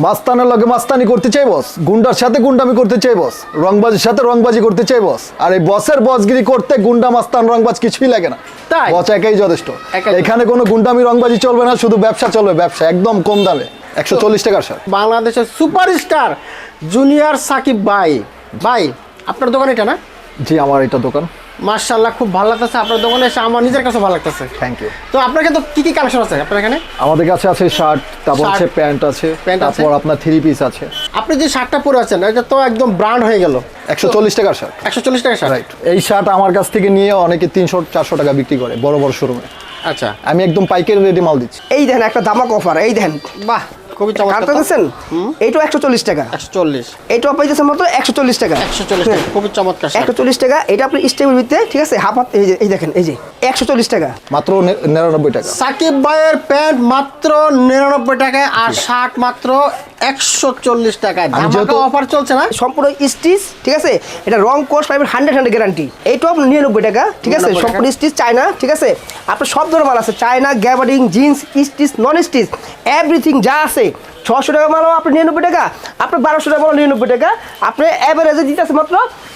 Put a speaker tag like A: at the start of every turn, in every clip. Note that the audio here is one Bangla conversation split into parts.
A: মাস্তানের লগে মাস্তানি করতে চাই বস। গুন্ডার সাথে গুন্ডামি করতে চাই বস। রংবাজির সাথে রংবাজি করতে চাই বস। আর এই বসের বসগিরি করতে গুন্ডা মাস্তান রংবাজ কিছুই লাগে না।
B: তাই?
A: বস একাই যথেষ্ট। এখানে কোনো গুন্ডামি রংবাজি চলবে না শুধু ব্যবসা চলবে ব্যবসা একদম কম দামে। একশো চল্লিশ টাকার স্যার
B: বাংলাদেশের সুপারস্টার জুনিয়র সাকিব ভাই। ভাই আপনার দোকান এটা না?
A: জি আমার এটা দোকান।
B: মার্শাল্লাহ খুব ভালো লাগতেছে। আপনার দোকানে এসে আমার নিজের কাছে ভালো লাগতেছে।
A: থ্যাংক ইউ
B: তো আপনার কাছে কি কি কালেকশন আছে আপনার এখানে?
A: আমাদের কাছে আছে শার্ট তারপর আছে প্যান্ট আছে
B: প্যান্ট আছে।
A: তারপর আপনার থ্রি পিস আছে।
B: আপনি যে শার্টটা পরে আছেন এটা তো একদম ব্র্যান্ড হয়ে গেল।
A: একশো চল্লিশ টাকার শার্ট।
B: একশো চল্লিশ টাকা শার্ট?
A: রাইট এই শার্ট আমার কাছ থেকে নিয়ে অনেকে তিনশো চারশো টাকা বিক্রি করে বড় বড় শোরুমে
B: আচ্ছা।
A: আমি একদম পাইকারি রেডি মাল দিচ্ছি।
C: এই দেখেন একটা দামাক অফার এই দেখেন।
B: বাহ! খুবই চমৎকার
C: দেখছেন এইটাও টাকা। এইটাও পাইতেছেন মাত্র টাকা।
B: খুবই চমৎকার shirt।
C: একশো চল্লিশ টাকা এটা আপনি স্টেবল ভিত্তিতে ঠিক আছে? হাফ হাত এই যে এই দেখেন এই যে। একশো চল্লিশ টাকা।
A: মাত্র নিরানব্বই টাকা।
B: সাকিব ভাইয়ের প্যান্ট মাত্র নিরানব্বই টাকায় আর শার্ট মাত্র একশো চল্লিশ টাকায়।
A: যেহেতু-
B: অফার চলছে না?
C: সম্পূর্ণ স্টিচ ঠিক আছে? এটা রং কোর্স হান্ড্রেড হান্ড্রেড গ্যারান্টি আপনার নিরানব্বই টাকা ঠিক আছে? সম্পূর্ণ স্টিচ চায়না ঠিক আছে? আপনার সব ধরনের মাল আছে। China gabardine jeans stitch non stitch everything যা আছে। ছশো টাকা মালও আপনি নিরানব্বই টাকা আপনার বারোশো টাকা মালও নিরানব্বই টাকা। আপনি অ্যাভারেজে দিতে আছে মাত্র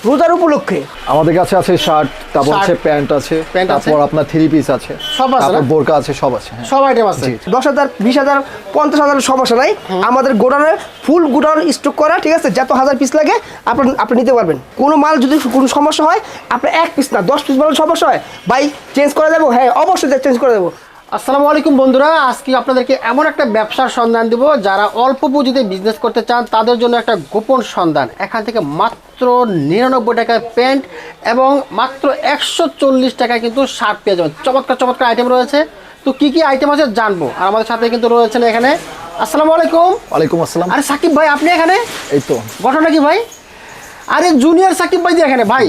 C: রোজার উপলক্ষে।
A: আমাদের কাছে আছে শার্ট তারপর আছে প্যান্ট আছে
B: প্যান্ট
A: তারপর আপনার থ্রি পিস আছে।
B: সব আছে
A: তারপর বোরকা আছে সব আছে হ্যাঁ।
B: সব আইটেম আছে।
C: দশ হাজার বিশ হাজার পঞ্চাশ হাজার সমস্যা নাই। আমাদের গোডাউনে ফুল গোডাউন স্টক করা ঠিক আছে? যত হাজার পিস লাগে আপনি আপনি নিতে পারবেন। কোনো মাল যদি কোনো সমস্যা হয় আপনি এক পিস না দশ পিস মাল সমস্যা হয় ভাই চেঞ্জ করে দেবো হ্যাঁ অবশ্যই চেঞ্জ করে দেবো
B: আসসালামু আলাইকুম বন্ধুরা আজকে আপনাদেরকে এমন একটা ব্যবসার সন্ধান দিব। যারা অল্প পুঁজিতে বিজনেস করতে চান তাদের জন্য একটা গোপন সন্ধান। এখান থেকে মাত্র নিরানব্বই টাকায় প্যান্ট এবং মাত্র একশো চল্লিশ টাকায় কিন্তু শার্ট পেয়ে যাবেন। চমৎকার চমৎকার আইটেম রয়েছে। তো কি কি আইটেম আছে জানব। আর আমাদের সাথে কিন্তু রয়েছেন এখানে। আসসালামু আলাইকুম।
A: ওয়ালাইকুম আসসালাম।
B: আরে সাকিব ভাই আপনি এখানে?
A: এই তো।
B: ঘটনা কি ভাই? আরে জুনিয়র সাকিব ভাই এখানে ভাই।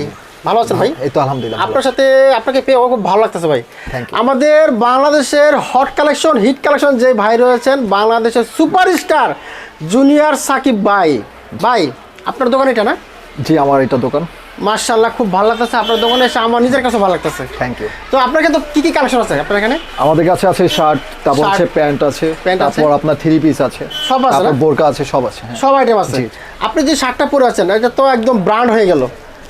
B: ভালো আছেন ভাই?
A: এই তো আলহামদুলিল্লাহ।
B: আপনার সাথে আপনাকে পেয়ে খুব ভালো লাগতেছে ভাই। আমাদের বাংলাদেশের হট কালেকশন হিট কালেকশন যে ভাই রয়েছেন বাংলাদেশের সুপারস্টার জুনিয়র সাকিব ভাই। ভাই আপনার দোকান এটা না?
A: জি আমার এটা দোকান।
B: মার্শাল্লাহ খুব ভালো লাগতেছে আপনার দোকানে এসে আমার নিজের কাছে ভালো লাগতেছে।
A: থ্যাংক ইউ
B: তো আপনার কিন্তু কি কি কালেকশন আছে আপনার এখানে?
A: আমাদের কাছে আছে শার্ট তারপর আছে প্যান্ট আছে
B: প্যান্ট আছে।
A: তারপর আপনার থ্রি পিস আছে।
B: সব আছে?
A: বোরকা আছে সব আছে হ্যাঁ।
B: সব আইটেম আছে। আপনি যে শার্টটা পরে আছেন এটা তো একদম ব্র্যান্ড হয়ে গেল।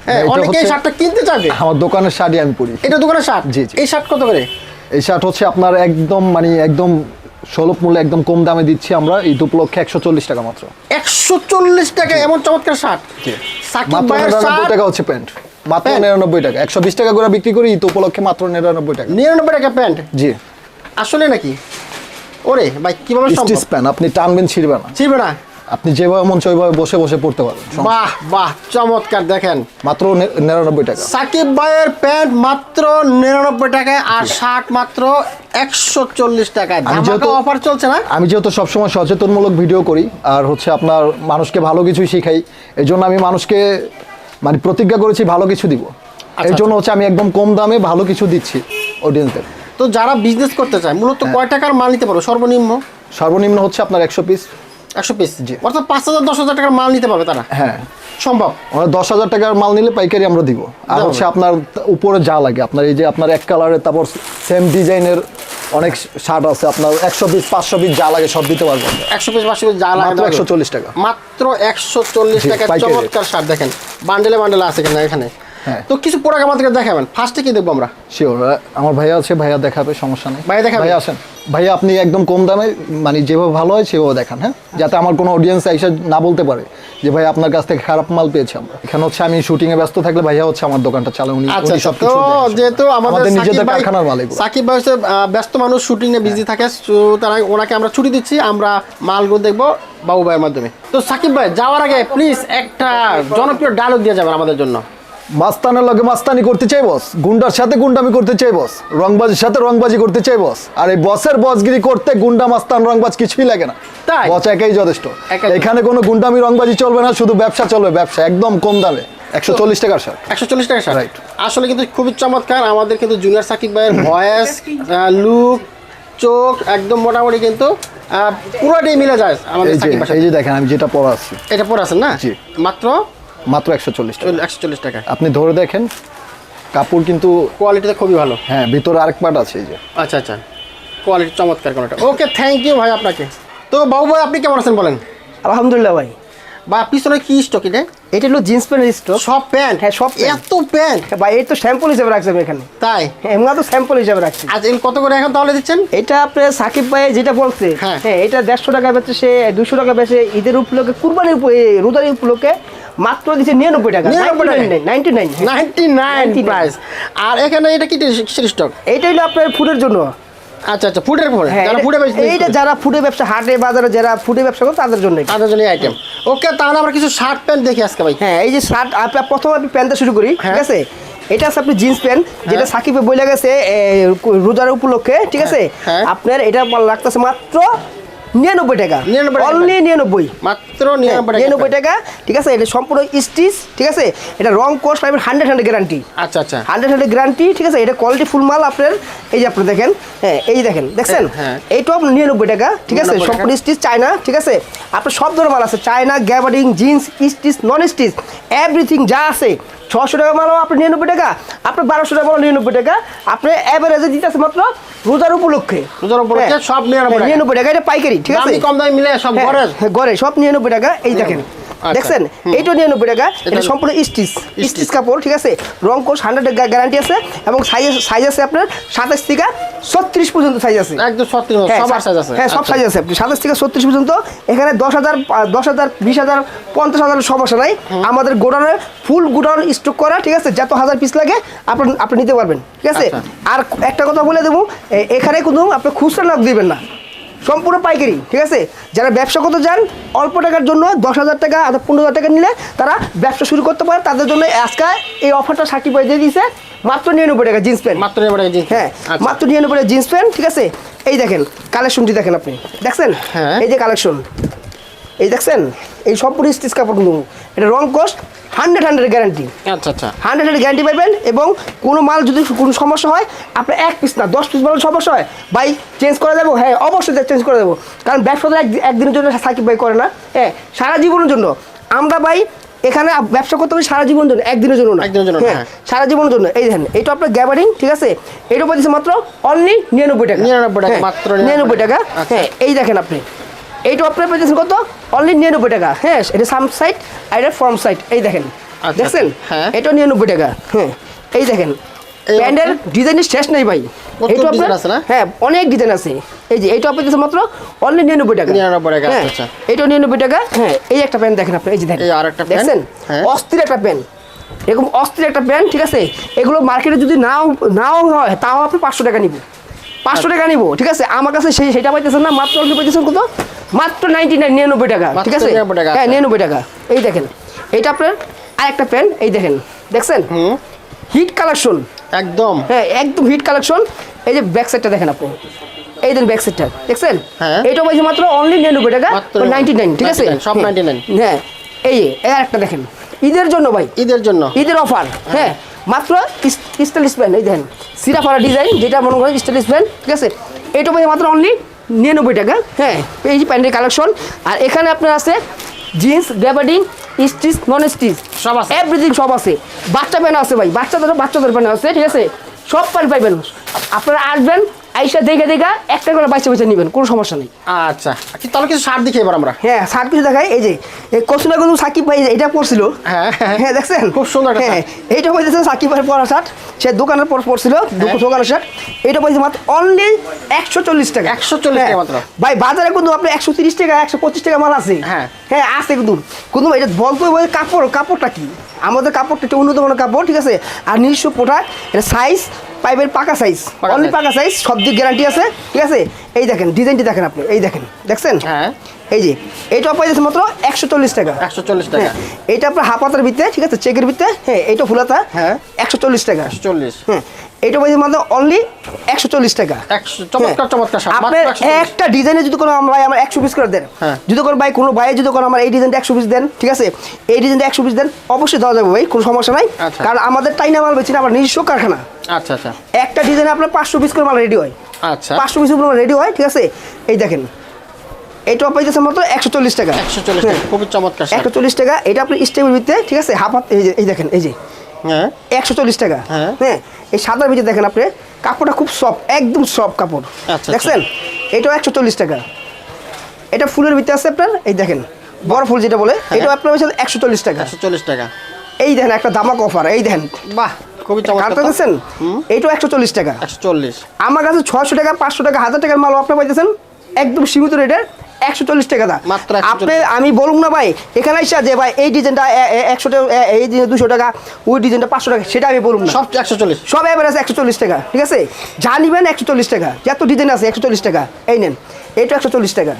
B: হ্যাঁ অনেকেই
A: হচ্ছে-
B: শার্টটা কিনতে চাবে
A: আমার দোকানের শার্টই আমি পরি।
B: এটা দোকানের শার্ট?
A: জি, জি।
B: এই শার্ট কত করে?
A: এই শার্ট হচ্ছে আপনার একদম মানে একদম সুলভ মূল্যে একদম কম দামে দিচ্ছি আমরা এই উপলক্ষে একশো চল্লিশ টাকা মাত্র।
B: একশো চল্লিশ টাকা এমন চমৎকার শার্ট।
A: মাত্র টাকা হচ্ছে প্যান্ট। মাত্র নিরানব্বই টাকা। একশো বিশ টাকা করে বিক্রি করি ঈদ উপলক্ষে মাত্র নিরানব্বই টাকা।
B: নিরানব্বই টাকা প্যান্ট?
A: জি।
B: আসলে নাকি? ওরে ভাই কীভাবে সম্ভব?
A: প্যান্ট আপনি টানবেন ছিঁড়বে না।
B: ছিড়বে না?
A: আপনি যেভাবে মন চায় ওইভাবে বসে বসে পড়তে পারেন
B: বাহ বাহ চমৎকার দেখেন।
A: মাত্র নিরানব্বই টাকা।
B: সাকিব ভাইয়ের প্যান্ট মাত্র নিরানব্বই টাকায় আর শার্ট মাত্র একশো চল্লিশ টাকায়।
A: যেহেতু-
B: অফার চলছে না?
A: আমি যেহেতু সবসময় সচেতনমূলক ভিডিও করি আর হচ্ছে আপনার মানুষকে ভালো কিছুই শিখাই এই জন্য আমি মানুষকে মানে প্রতিজ্ঞা করেছি ভালো কিছু দিব।
B: আচ্ছা,
A: এই জন্য হচ্ছে আমি একদম কম দামে ভালো কিছু দিচ্ছি অডিয়েন্সদের
B: তো যারা বিজনেস করতে চায় মূলত
A: হ্যাঁ।
B: কয় টাকার মাল নিতে পারো? সর্বনিম্ন?
A: সর্বনিম্ন হচ্ছে আপনার একশো পিস
B: একশো পিস
A: জি।
B: অর্থাৎ পাঁচ হাজার দশ হাজার টাকার মাল নিতে পারবে তারা
A: হ্যাঁ
B: সম্ভব
A: দশ হাজার টাকার মাল নিলে পাইকারি আমরা দিব আর হচ্ছে আপনার উপরে যা লাগে আপনার এই যে আপনার এক কালারের তারপর সেম ডিজাইনের অনেক শার্ট আছে আপনার একশো পিস পাঁচশো পিস যা লাগে সব দিতে পারব।
B: একশো পিস পাঁচশো পিস যা লাগে
A: একশো চল্লিশ টাকা
B: মাত্র একশো চল্লিশ
A: পাইকারি।
B: চমৎকার শার্ট দেখেন বান্ডেলে বান্ডেলে আছে কিনা এখানে। তো কিছু প্রোডাক্ট আমাদেরকে দেখাবেন। ফার্স্টে কি দেখব আমরা?
A: শিওর আমার ভাইয়া আছে ভাইয়া দেখাবে সমস্যা নেই।
B: ভাইয়া দেখাবে?
A: ভাইয়া আসেন। ভাইয়া আপনি একদম কম দামে মানে যেভাবে ভালো হয় সেভাবে দেখান হ্যাঁ? যাতে আমার কোনো অডিয়েন্স এসে না বলতে পারে যে ভাই আপনার কাছ থেকে খারাপ মাল পেয়েছি আমরা। এখানে হচ্ছে আমি শুটিং এ ব্যস্ত থাকলে ভাইয়া হচ্ছে আমার দোকানটা চালায় উনি
B: আচ্ছা আচ্ছা, তো যেহেতু আমাদের
A: নিজেদের কারখানার মাল এগুলো।
B: সাকিব ভাই হচ্ছে ব্যস্ত মানুষ শুটিং এ বিজি থাকে সুতরাং ওনাকে আমরা ছুটি দিচ্ছি আমরা মালগুলো দেখব বাবু ভাইয়ের মাধ্যমে। তো সাকিব ভাই যাওয়ার আগে প্লিজ একটা জনপ্রিয় ডায়লগ দিয়ে যাবেন আমাদের জন্য।
A: মাস্তানের লগে মাস্তানি করতে চাই বস। গুন্ডার সাথে গুন্ডামি করতে চাই বস। রংবাজির সাথে রংবাজি করতে চাই বস। আর এই বসের বসগিরি করতে গুন্ডা মাস্তান রংবাজ কিছুই লাগে না।
B: তাই?
A: বস একাই যথেষ্ট। এখানে কোনো গুন্ডামি রংবাজি চলবে না শুধু ব্যবসা চলবে ব্যবসা একদম কম দামে। একশো চল্লিশ টাকার শার্ট
B: একশো চল্লিশ টাকা শার্ট
A: Right.
B: আসলে কিন্তু খুবই চমৎকার আমাদের কিন্তু জুনিয়র সাকিব ভাইয়ের ভয়েস লুক চোখ একদম মোটামুটি কিন্তু আহ, পুরোটাই মিলে যায় আমাদের
A: এই যে
B: সাকিব ভাইয়ের
A: এই যে দেখেন আমি যেটা পরা আছি
B: এটা পরে আছেন না? মাত্র
A: মাত্র একশো চল্লিশ
B: একশো চল্লিশ টাকা।
A: আপনি ধরে দেখেন কাপড় কিন্তু
B: কোয়ালিটিতে খুবই ভালো।
A: হ্যাঁ ভিতরে আরেক পার্ট আছে এই যে।
B: আচ্ছা আচ্ছা। কোয়ালিটি চমৎকার কোনটা। ওকে থ্যাংক ইউ ভাই আপনাকে। তো বাবু ভাই আপনি কেমন আছেন বলেন?
C: আলহামদুলিল্লাহ ভাই।
B: বা পিছনে কি স্টক এটা?
C: এটা হলো জিন্স প্যান্টের স্টক
B: সব প্যান্ট
C: হ্যাঁ, সব
B: এত প্যান্ট
C: ভাই এই তো স্যাম্পল হিসেবে রাখছি আমি এখানে।
B: তাই?
C: হ্যাঁ এমন তো স্যাম্পল হিসেবে রাখছি।
B: আজ এগুলো কত করে এখন তাহলে দিচ্ছেন?
C: এটা আপনার সাকিব ভাই যেটা বলছে
B: হ্যাঁ।
C: হ্যাঁ এটা দেড়শো টাকা বেচে সে দুশো টাকা বেচে ঈদের উপলক্ষে কুরবানির রোজার উপলক্ষে মাত্র দিচ্ছে নিরানব্বই টাকা।
B: 99 টাকা।
C: Ninety nine
B: ninety nine
C: 99
B: price আর এখানে এটা কি স্টক
C: এইটা হলো আপনার ফুডের জন্য।
B: আচ্ছা আচ্ছা ফুডের পরে
C: হ্যাঁ
B: যারা
C: এটা-
B: ফুডে
C: এইটা যারা ফুডে ব্যবসা হাটে বাজারে যারা ফুডে ব্যবসা করে তাদের জন্য
B: তাদের জন্য আইটেম ওকে তাহলে আমরা কিছু শার্ট প্যান্ট দেখি আজকে ভাই।
C: হ্যাঁ এই যে শার্ট আপনার প্রথম আপনি প্যান্টটা শুরু করি ঠিক
B: হ্যাঁ।
C: আছে? এটা আছে আপনি জিন্স প্যান্ট যেটা সাকিবে বলে গেছে রোজার উপলক্ষে ঠিক আছে?
B: হ্যাঁ।
C: আপনার এটা লাগতেছে মাত্র নিরানব্বই টাকা।
B: 99
C: অনলি নিরানব্বই।
B: মাত্র নিরানব্বই টাকা।
C: ঠিক আছে? এটা সম্পূর্ণ স্টিচ ঠিক আছে? এটা রং কোর্স পাইবেন হান্ড্রেড হান্ড্রেড গ্যারান্টি
B: আচ্ছা আচ্ছা।
C: হান্ড্রেড হান্ড্রেড গ্যারান্টি ঠিক আছে? এটা কোয়ালিটি ফুল মাল আপনার এই যে আপনি দেখেন হ্যাঁ এই দেখেন দেখছেন?
B: হ্যাঁ।
C: এইটাও নিরানব্বই টাকা ঠিক আছে? সম্পূর্ণ স্টিচ চায়না ঠিক আছে? আপনার সব ধরনের মাল আছে। China gabardine jeans stitch non stitch everything যা আছে ছশো টাকা মালও আপনি নিরানব্বই টাকা আপনি বারোশো টাকা মালও নিরানব্বই টাকা আপনি অ্যাভারেজে দিতেছে মাত্র রোজার উপলক্ষে
B: রোজার উপলক্ষে
C: হ্যাঁ।
B: সব 99 টাকা।
C: নিরানব্বই টাকা এটা পাইকারি ঠিক আছে
B: কম দামি মিলে সব ঘরে
C: হ্যাঁ, ঘরে সব নিরানব্বই টাকা এই দেখেন। দেখছেন? এইটাও নিরানব্বই টাকা এটা সম্পূর্ণ স্টিচ। স্টিচ। কাপড় ঠিক আছে? রং কোর্স হান্ড্রেড গ্যারান্টি আছে এবং সাইজ সাইজ আছে আপনার সাতাশ থেকে ছত্রিশ পর্যন্ত সাইজ আছে।
B: একদম
C: হ্যাঁ,
B: সাইজ আছে।
C: হ্যাঁ সব
B: আচ্ছা।
C: সাইজ আছে। আপনি সাতাশ থেকে ছত্রিশ পর্যন্ত এখানে দশ হাজার দশ হাজার বিশ হাজার পঞ্চাশ হাজার সমস্যা নাই। আমাদের গোডাউনে ফুল গোডাউন স্টক করা ঠিক আছে? যত হাজার পিস লাগে আপনি আপনি নিতে পারবেন ঠিক আছে?
B: আচ্ছা।
C: আর একটা কথা বলে দেবো এখানে কোনো আপনি খুচরা লাভ দিবেন না। সম্পূর্ণ পাইকারি ঠিক আছে? যারা ব্যবসা করতে যান অল্প টাকার জন্য দশ হাজার টাকা অর্থাৎ পনেরো হাজার টাকা নিলে তারা ব্যবসা শুরু করতে পারে। তাদের জন্য আজকে এই অফারটা সার্টিফাই দিয়ে দিয়েছে। মাত্র নিরানব্বই টাকা জিন্স প্যান্ট
B: মাত্র নিরানব্বই টাকা জিন্স
C: হ্যাঁ
B: আচ্ছা।
C: মাত্র নিরানব্বই টাকা জিন্স প্যান্ট ঠিক আছে? এই দেখেন কালেকশনটি দেখেন আপনি। দেখছেন?
B: হ্যাঁ।
C: এই যে কালেকশন এই দেখছেন? এই সম্পূর্ণ স্টিচ কাপড় কিন্তু এটা রং কস্ট হান্ড্রেড হান্ড্রেড গ্যারান্টি
B: আচ্ছা আচ্ছা।
C: হান্ড্রেড হান্ড্রেড গ্যারান্টি পাবেন এবং কোনো মাল যদি কোনো সমস্যা হয় আপনার এক পিস না দশ পিস মাল সমস্যা হয় ভাই চেঞ্জ করে দেবো হ্যাঁ অবশ্যই চেঞ্জ করে দেবো কারণ ব্যবসা তো এক- একদিনের জন্য সাকিব ভাই করে না। হ্যাঁ সারা জীবনের জন্য। আমরা ভাই এখানে ব্যবসা করতে হবে সারা জীবনের জন্য একদিনের জন্য না।
B: একদিনের জন্য
C: হ্যাঁ
B: হ্যাঁ।
C: সারা জীবনের জন্য। এই দেখেন এটা আপনার গ্যাবারিং ঠিক আছে? এটা পাচ্ছি মাত্র অনলি নিরানব্বই টাকা।
B: 99 টাকা,
C: হ্যাঁ,
B: মাত্র
C: নিরানব্বই টাকা।
B: আচ্ছা।
C: হ্যাঁ এই দেখেন আপনি। এইটা আপনার পেয়েছেন কত? অনলি নিরানব্বই টাকা। হ্যাঁ এটা সাম সাইড আর এটা ফর্ম সাইড এই দেখেন।
B: আচ্ছা,
C: দেখছেন?
B: হ্যাঁ।
C: এটা নিরানব্বই টাকা। হ্যাঁ এই দেখেন। প্যান্টের ডিজাইনের শেষ নেই ভাই। আপনার
B: আছে না?
C: হ্যাঁ অনেক ডিজাইন আছে। এই যে এইটা আপনার মাত্র অনলি নিরানব্বই টাকা।
B: 99 টাকা,
C: হ্যাঁ
B: আচ্ছা,
C: এটা নিরানব্বই টাকা। হ্যাঁ এই একটা প্যান্ট দেখেন আপনি। এই যে দেখেন।
B: এই আরেকটা
C: দেখছেন?
B: হ্যাঁ।
C: অস্থির একটা প্যান্ট এরকম অস্থির একটা প্যান্ট ঠিক আছে? এগুলো মার্কেটে যদি নাও নাও হয় তাও আপনি পাঁচশো টাকা নিব। পাঁচশো টাকা নিব ঠিক আছে? আমার কাছে সেই সেটা পাইতেছেন না মাত্র পাইতেছেন কত? মাত্র নাইনটি নাইন নিরানব্বই টাকা ঠিক আছে? হ্যাঁ
B: আচ্ছা।
C: নিরানব্বই টাকা। এই দেখেন এইটা আপনার আর একটা প্যান্ট এই দেখেন দেখছেন? Hit collection.
B: একদম।
C: হ্যাঁ একদম হিট কালেকশন। এই যে ব্যাক সাইডটা দেখেন আপনি এই দেন ব্যাক সাইডটা দেখছেন?
B: হ্যাঁ।
C: এইটা পাইছে মাত্র অনলি নিরানব্বই টাকা নাইনটি নাইন ঠিক আছে?
B: সব
C: হ্যাঁ।
B: 99
C: হ্যাঁ এই এই আরেকটা দেখেন। ঈদের জন্য ভাই।
B: ঈদের জন্য।
C: ঈদের অফার হ্যাঁ। মাত্র স্টাইলিশ প্যান্ট এই দেখেন। সিরাফারা ডিজাইন যেটা মনে করেন স্টাইলিশ প্যান্ট ঠিক আছে? এইটা পাইছে মাত্র অনলি নিরানব্বই টাকা হ্যাঁ এই যে প্যান্টের কালেকশন। আর এখানে আপনার আছে jeans gabardine stitch non stitch
B: সব আছে।
C: এভরিথিং সব আছে। বাচ্চা প্যান্ট আছে ভাই বাচ্চাদের বাচ্চাদের প্যান্ট আছে ঠিক আছে? সব প্যান্ট পাইবেন। আপনারা আসবেন আইসা দেখে দেখে একটা করে বাচ্চা বাচ্চা নেবেন কোনো সমস্যা নেই
B: আচ্ছা তাহলে কিছু শার্ট দেখি এবার আমরা
C: হ্যাঁ শার্ট কিছু দেখাই এই যে এই কসুনা কিন্তু সাকিব ভাই এটা পরছিল
B: হ্যাঁ, হ্যাঁ।
C: হ্যাঁ দেখছেন
B: খুব সুন্দর
C: হ্যাঁ এইটা হয়েছে সাকিব ভাই পরা শার্ট সে দোকানের পর পড়ছিল
B: হ্যাঁ।
C: দোকানের শার্ট এটা পাইছে মাত্র অনলি একশো চল্লিশ টাকা
B: 140 টাকা
C: হ্যাঁ।
B: মাত্র।
C: ভাই বাজারে কিন্তু আপনি একশো তিরিশ টাকা একশো পঁচিশ টাকা মাল আছে
B: হ্যাঁ।
C: হ্যাঁ আছে কিন্তু কিন্তু এটা বলতে হবে কাপড় কাপড়টা কি আমাদের কাপড়টা একটু উন্নত মানের কাপড় ঠিক আছে আর নিজস্ব প্রোডাক্ট এটা সাইজ পাইবেন পাকা সাইজ অনলি পাকা সাইজ সব দিক গ্যারান্টি আছে ঠিক আছে? এই দেখেন ডিজাইনটি দেখেন আপনি এই দেখেন দেখছেন?
B: হ্যাঁ।
C: এই যে এইটা যাচ্ছে মাত্র একশো চল্লিশ টাকা।
B: একশো চল্লিশ টাকা।
C: হ্যাঁ এইটা আপনার হাফ হাতার ভিতরে ঠিক আছে চেকের ভিতরে হ্যাঁ এইটা ফুলাতা
B: হ্যাঁ।
C: একশো চল্লিশ টাকা।
B: একশো চল্লিশ।
C: হ্যাঁ এইটা পাইছে মাত্র অনলি একশো চল্লিশ টাকা।
B: চমৎকার
C: হ্যাঁ।
B: চমৎকার
C: আপনার। একটা ডিজাইনে যদি কোনো আমরা আমরা একশো পিস করে দেন
B: হ্যাঁ।
C: যদি কোনো ভাই কোনো ভাইয়ের যদি কোনো আমার এই ডিজাইনটা একশো পিস দেন ঠিক আছে? এই ডিজাইনটা একশো পিস দেন অবশ্যই দেওয়া যাবে ভাই কোনো সমস্যা নাই।
B: আচ্ছা।
C: কারণ আমাদের টাইনা মাল বেছি না আমার নিজস্ব কারখানা।
B: আচ্ছা আচ্ছা।
C: একটা ডিজাইনে আপনার পাঁচশো পিস করে মাল রেডি হয়।
B: আচ্ছা।
C: পাঁচশো পিস মাল রেডি হয় ঠিক আছে? এই দেখেন এটা পাইতেছে মাত্র একশো চল্লিশ টাকা।
B: একশো চল্লিশ টাকা খুবই চমৎকার
C: একশো চল্লিশ টাকা এটা আপনি স্টেবের ভিতরে ঠিক আছে? হাফ হাত এই যে এই দেখেন এই যে।
B: হ্যাঁ।
C: একশো চল্লিশ টাকা।
B: হ্যাঁ।
C: হ্যাঁ এই সাদার ভিতরে দেখেন আপনি কাপড়টা খুব সফট একদম সফট কাপড়।
B: আচ্ছা,
C: দেখছেন? এটাও একশো চল্লিশ টাকা। এটা ফুলের ভিতরে আছে আপনার এই দেখেন বড় ফুল যেটা বলে এটা আপনার হচ্ছে একশো চল্লিশ টাকা।
B: একশো চল্লিশ টাকা।
C: এই দেখেন একটা দামাক অফার এই দেখেন।
B: বাহ খুবই চমৎকার
C: দেখছেন? এইটাও একশো চল্লিশ টাকা।
B: একশো চল্লিশ।
C: আমার কাছে ছয়শো টাকা পাঁচশো টাকা হাজার টাকার মাল আপনি পাইতেছেন একদম সীমিত রেটের একশো চল্লিশ টাকা দা
B: মাত্র
C: আপনি আমি বলুন না ভাই এখানে এসে যে ভাই এই ডিজাইনটা একশো টাকা এই দুশো টাকা ওই ডিজাইনটা পাঁচশো টাকা সেটা আমি বলুন না।
B: সব একশো চল্লিশ।
C: সব এভারেজ একশো চল্লিশ টাকা ঠিক আছে? যা নিবেন একশো চল্লিশ টাকা যত ডিজাইন আছে একশো চল্লিশ টাকা। এই নেন এইটা একশো চল্লিশ টাকা।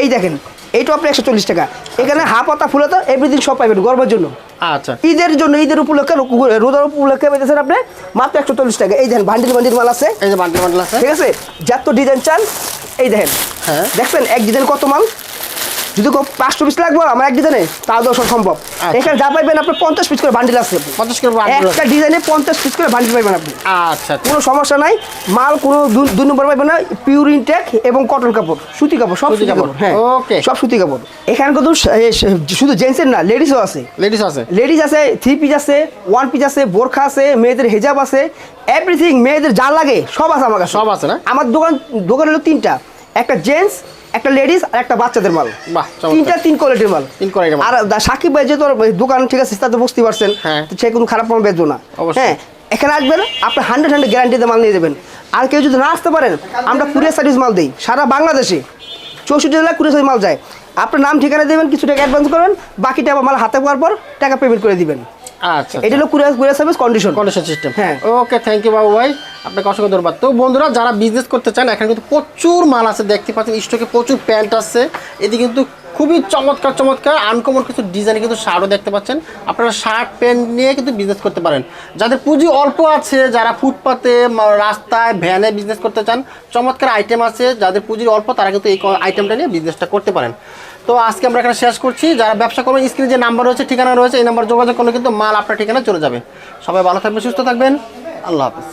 C: এই দেখেন এইটা আপনি একশো চল্লিশ টাকা। এখানে হাফ পাতা ফুলতা এভরিথিং সব পাইবেন গরমের জন্য।
B: আচ্ছা।
C: ঈদের জন্য ঈদের উপলক্ষে রোজার উপলক্ষে পেয়েছেন আপনি মাত্র একশো চল্লিশ টাকা। এই দেখেন বান্ডিল বান্ডিল মাল আছে।
B: এই যে বান্ডেল বান্ডেল আছে।
C: ঠিক আছে? যত ডিজাইন চান এই দেখেন
B: হ্যাঁ।
C: দেখছেন এক ডিজাইন কত মাল? যদি পাঁচশো পিস লাগবে আমার এক ডিজাইনে তাও দশ সম্ভব।
B: আচ্ছা।
C: এখানে যা পাইবেন আপনার পঞ্চাশ পিস করে বান্ডিল আছে।
B: পঞ্চাশ বান্ডেল
C: একটা ডিজাইনে পঞ্চাশ পিস করে বান্ডিল পাইবেন আপনি।
B: আচ্ছা
C: কোনো সমস্যা নাই। মাল কোনো দুই নম্বর পাইবেন না পিওর ইনটেক এবং কটন কাপড়। সুতি কাপড় সব
B: সুতি কাপড়,
C: হ্যাঁ।
B: ওকে
C: সব সুতি কাপড়। এখানে কিন্তু শুধু জেন্টসের না লেডিসও আছে।
B: লেডিস আছে।
C: লেডিস আছে থ্রি পিস আছে ওয়ান পিস আছে বোরখা আছে মেয়েদের হেজাব আছে। এভরিথিং মেয়েদের যা লাগে সব আছে আমার কাছে।
B: সব আছে না?
C: আমার দোকান দোকান হলো তিনটা। একটা জেন্টস একটা লেডিস আর একটা বাচ্চাদের মাল। তিনটা তিন কোয়ালিটির মাল।
B: তিন quality র মাল।
C: আর সাকিব ভাই যেহেতু দোকান ঠিক আছে তাতে বুঝতে পারছেন
B: হ্যাঁ।
C: তো সে কোনো খারাপ মাল বেচবো না। হ্যাঁ এখানে আসবেন আপনি হান্ড্রেড হান্ড্রেড গ্যারান্টিতে মাল নিয়ে যাবেন। আর কেউ যদি না আসতে পারেন আমরা কুরিয়ার সার্ভিস মাল দিই। সারা বাংলাদেশে চৌষট্টি জেলায় কুরিয়ার সার্ভিস মাল যায়। আপনার নাম ঠিকানা দেবেন কিছু টাকা অ্যাডভান্স করবেন বাকি টাকা মাল হাতে পাওয়ার পর টাকা পেমেন্ট করে দিবেন।
B: আচ্ছা
C: এটা হলো courier courier service condition
B: condition system
C: হ্যাঁ।
B: ওকে থ্যাংক ইউ বাবু ভাই আপনাকে অসংখ্য ধন্যবাদ। তো বন্ধুরা যারা বিজনেস করতে চান এখানে কিন্তু প্রচুর মাল আছে দেখতে পাচ্ছেন স্টকে প্রচুর প্যান্ট আছে। এদিকে কিন্তু খুবই চমৎকার চমৎকার আনকমন কিছু ডিজাইনে কিন্তু শার্টও দেখতে পাচ্ছেন। আপনারা শার্ট প্যান্ট নিয়ে কিন্তু বিজনেস করতে পারেন। যাদের পুঁজি অল্প আছে যারা ফুটপাতে রাস্তায় ভ্যানে বিজনেস করতে চান চমৎকার আইটেম আছে। যাদের পুঁজি অল্প তারা কিন্তু এই আইটেমটা নিয়ে বিজনেসটা করতে পারেন। তো আজকে আমরা এখানে শেষ করছি। যারা ব্যবসা করবেন, স্ক্রিনে যে নাম্বার রয়েছে, ঠিকানা রয়েছে, এই নাম্বার যোগাযোগ করলে কিন্তু মাল আপনার ঠিকানা চলে যাবে। সবাই ভালো থাকবেন, সুস্থ থাকবেন। আল্লাহ হাফিজ।